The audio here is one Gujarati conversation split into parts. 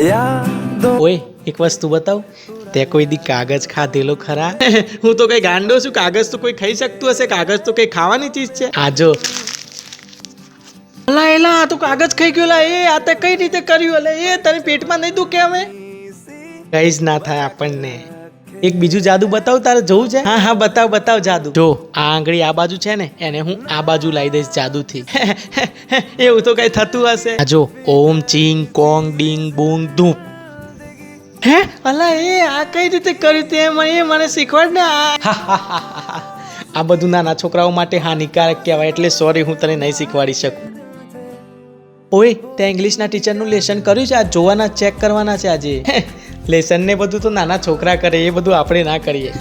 ઓય એક વસ્તુ બતાવ. તે કોઈ દી કાગજ ખાધેલો ખરા? હું તો કઈ ગાંડો છું. કાગજ તો કોઈ ખાઈ શકતું હશે. કાગજ તો કઈ ખાવાની ચીજ છે. આજો અલા એલા આ તો કાગજ ખાઈ ગયો. લા એ આ તે કઈ રીતે કર્યું? અલે એ તને પેટમાં નહીં દુખે હવે? કઈ જ ના થાય આપણને. એક બીજું જાદુ બતાવ તારે જવું છે? હા હા બતાવ બતાવ જાદુ. જો આ આંગળી આ બાજુ છે ને એને હું આ બાજુ લાવી દઈશ જાદુથી. એવું તો કઈ થતું હશે. જો ઓમ ચીંગ કોંગ ડીંગ બુંગ ધૂપ. હે? અલા એ આ કઈ રીતે કર્યું તે? મને એ મને શીખવાડ ને. આ આ બધું નાના છોકરાઓ માટે હાનિકારક કહેવાય એટલે સોરી હું તને નહીં શીખવાડી શકું. ઓય તે ઇંગ્લિશના ટીચરનું લેસન કર્યું છે? આ જોવાના ચેક કરવાના છે આજે. લેસન ને બધું તો નાના છોકરા કરે એ બધું આપણે ના કરીએ.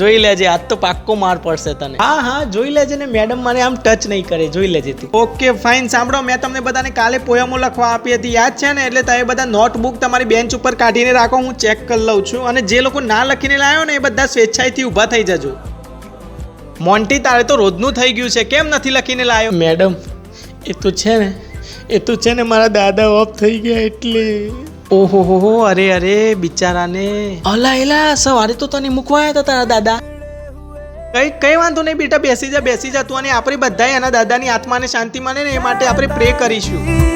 જોઈ લેજે આજ તો પાક્કો માર પડશે તને. હા હા જોઈ લેજે ને મેડમ મને આમ ટચ નહીં કરે જોઈ લેજે તું. ઓકે ફાઇન સાંભળો મેં તમને બધાને કાલે પોયમો લખવા આપી હતી યાદ છે ને? એટલે તમે બધા નોટબુક તમારી બેન્ચ ઉપર કાઢીને રાખો હું ચેક કરી લઉં છું. અને જે લોકો ના લખીને લાવ્યો ને એ બધા સ્વેચ્છાએથી ઊભા થઈ જજો. મોન્ટી તારે તો રોજનું થઈ ગયું છે. કેમ નથી લખીને લાવ્યો મેડમ એ તો છે ને એ તો છે ને મારા દાદા ઓફ થઈ ગયા એટલે. ઓહો હો હો અરે અરે, બિચારાને. અલા, એલા, સવારે તો તને મૂકવા આવ્યા હતા તારા દાદા. કઈ કઈ વાંધો નહીં બેટા, બેસી જા બેસી જા તું અને આપણે બધા એના દાદાની આત્માને શાંતિ માને ને એ માટે આપણે પ્રે કરીશું.